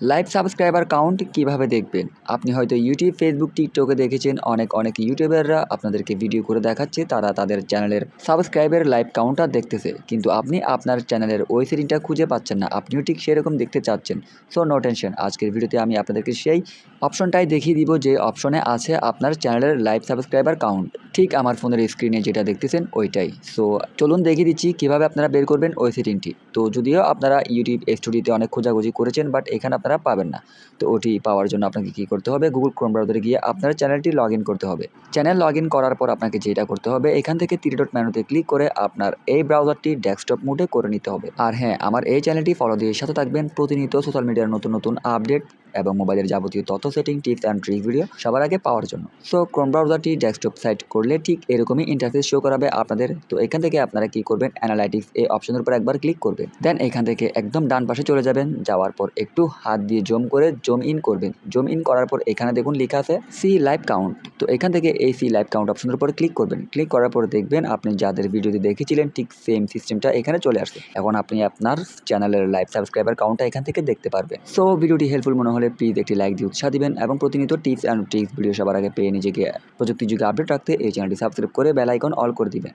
Live subscriber count কীভাবে দেখবেন? আপনি হয়তো ইউটিউব ফেসবুক টিকটকে দেখেছেন, অনেক অনেক ইউটিউবাররা আপনাদেরকে ভিডিও করে দেখাচ্ছে, তারা তাদের চ্যানেলের সাবস্ক্রাইবের লাইভ কাউন্টার দেখতেছে। কিন্তু আপনি আপনার চ্যানেলের ওই সেটিংটা খুঁজে পাচ্ছেন না। আপনিও ঠিক সেরকম দেখতে চাচ্ছেন। সো নো টেনশন আজকের ভিডিওতে আমি আপনাদেরকে সেই অপশনটাই দেখিয়ে দিব যে অপশনে আছে আপনার চ্যানেলের লাইভ সাবস্ক্রাইবার কাউন্ট ঠিক আমার ফোনের স্ক্রিনে যেটা দেখতেছেন ওইটাই। সো চলুন দেখিয়ে দিচ্ছি কীভাবে আপনারা বের করবেন ওই সেটিংটি তো যদিও আপনারা ইউটিউব স্টুডিওতে অনেক খোঁজাখুঁজি করেছেন বাট এখানে আপনারা পাবেন না। তো ওটি পাওয়ার জন্য আপনাকে কী করতে হবে? গুগল ক্রোম ব্রাউজারে গিয়ে আপনার চ্যানেলটি লগ করতে হবে। চ্যানেল লগ করার পর আপনাকে যেটা করতে হবে, এখান থেকে ডট মেনুতে ক্লিক করে আপনার এই ব্রাউজারটি ডেস্কটপ মোডে করে নিতে হবে। আর হ্যাঁ আমার এই চ্যানেলটি ফলো দিয়ে সাথে থাকবেন প্রতিনিয়ত সোশ্যাল মিডিয়ার নতুন নতুন আপডেট এবং মোবাইলের যাবতীয় তথ্য setting tips and trick video সবার আগে পাওয়ার জন্য। সো ক্রোম ব্রাউজারটি ডেস্কটপ সাইট করলে ঠিক এরকমই ইন্টারফেস শো করাবে আপনাদের। তো এখান থেকে আপনারা কি করবেন? অ্যানালাইটিক্স এই অপশনের উপর একবার ক্লিক করবেন। দেন এখান থেকে একদম ডান পাশে চলে যাবেন। যাওয়ার পর একটু হাত দিয়ে জুম করে জুম ইন করবেন। জুম ইন করার পর এখানে দেখুন লেখা আছে সি লাইভ কাউন্ট তো এখান থেকে এই সি লাইভ কাউন্ট অপশনের উপর ক্লিক করবেন। ক্লিক করার পর দেখবেন আপনি যাদের ভিডিওতে দেখেছিলেন ঠিক সেম সিস্টেমটা এখানে চলে আসছে। এখন আপনি আপনার চ্যানেলের লাইভ সাবস্ক্রাইবার কাউন্টটা এখান থেকে দেখতে পারবেন। সো ভিডিওটি হেল্পফুল মনে হলে প্লিজ একটি লাইক দিয়ে উৎসাহ দিবেন এবং প্রতিনিয়ত টিপস অ্যান্ড ট্রিক্স ভিডিও সবার আগে পেয়ে নিজেকে প্রযুক্তি যুগে আপডেট রাখতে এই চ্যানেলটি সাবস্ক্রাইব করে বেল আইকন অল করে দিবেন